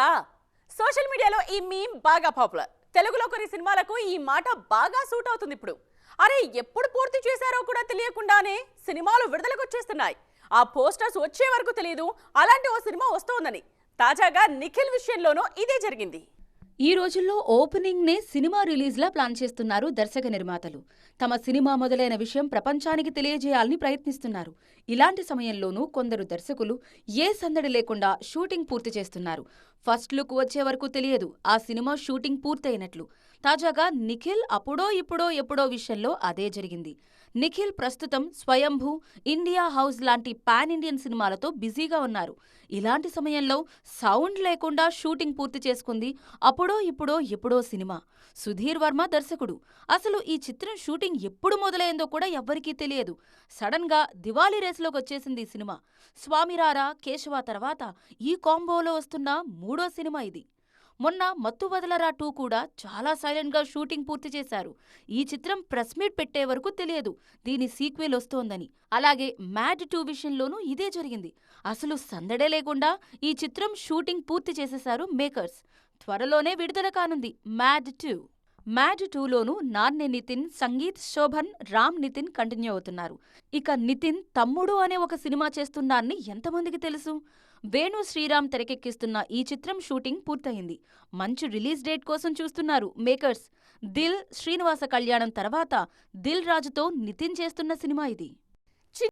చూసారా? సోషల్ మీడియాలో ఈ మీమ్ బాగా పాపులర్. తెలుగులో కొన్ని సినిమాలకు ఈ మాట బాగా సూట్ అవుతుంది ఇప్పుడు. అరే ఎప్పుడు పూర్తి చేశారో కూడా తెలియకుండానే సినిమాలు విడుదలకు వచ్చేస్తున్నాయి. ఆ పోస్టర్స్ వచ్చే వరకు తెలియదు అలాంటి ఓ సినిమా వస్తోందని. తాజాగా నిఖిల్ విషయంలోనూ ఇదే జరిగింది. ఈ రోజుల్లో ఓపెనింగ్ నే సినిమా రిలీజ్లా ప్లాన్ చేస్తున్నారు దర్శక నిర్మాతలు. తమ సినిమా మొదలైన విషయం ప్రపంచానికి తెలియజేయాలని ప్రయత్నిస్తున్నారు. ఇలాంటి సమయంలోనూ కొందరు దర్శకులు ఏ సందడి లేకుండా షూటింగ్ పూర్తి చేస్తున్నారు. ఫస్ట్ లుక్ వచ్చే వరకు తెలియదు ఆ సినిమా షూటింగ్ పూర్తయినట్లు. తాజాగా నిఖిల్ అప్పుడో ఇప్పుడో ఎప్పుడో విషయంలో అదే జరిగింది. నిఖిల్ ప్రస్తుతం స్వయంభూ ఇండియా హౌస్ లాంటి పాన్ ఇండియన్ సినిమాలతో బిజీగా ఉన్నారు. ఇలాంటి సమయంలో సౌండ్ లేకుండా షూటింగ్ పూర్తి చేసుకుంది అప్పుడు ఇప్పుడో ఎప్పుడో సినిమా. సుధీర్ వర్మ దర్శకుడు. అసలు ఈ చిత్రం షూటింగ్ ఎప్పుడు మొదలైందో కూడా ఎవ్వరికీ తెలియదు. సడన్గా దివాళీ రేసులోకి వచ్చేసింది ఈ సినిమా. స్వామిరారా కేశవ తర్వాత ఈ కాంబోలో వస్తున్న మూడో సినిమా ఇది. మొన్న మత్తు వదలరా టూ కూడా చాలా సైలెంట్గా షూటింగ్ పూర్తి చేశారు. ఈ చిత్రం ప్రెస్ మీట్ పెట్టే వరకు తెలియదు. దీని సీక్వెల్ వస్తోందని. అలాగే మ్యాడ్ టూ విషయంలోనూ ఇదే జరిగింది. అసలు సందడే లేకుండా ఈ చిత్రం షూటింగ్ పూర్తి చేసేశారు మేకర్స్. త్వరలోనే విడుదల కానుంది మ్యాడ్ టూ. మ్యాడ్ టూలోనూ నాన్నే నితిన్ సంగీత్ శోభన్ రామ్ నితిన్ కంటిన్యూ అవుతున్నారు. ఇక నితిన్ తమ్ముడు అనే ఒక సినిమా చేస్తున్నారని ఎంతమందికి తెలుసు? వేణు శ్రీరామ్ తెరకెక్కిస్తున్న ఈ చిత్రం షూటింగ్ పూర్తయింది. మంచి రిలీజ్ డేట్ కోసం చూస్తున్నారు మేకర్స్. దిల్ శ్రీనివాస కళ్యాణం తర్వాత దిల్ రాజుతో నితిన్ చేస్తున్న సినిమా ఇది.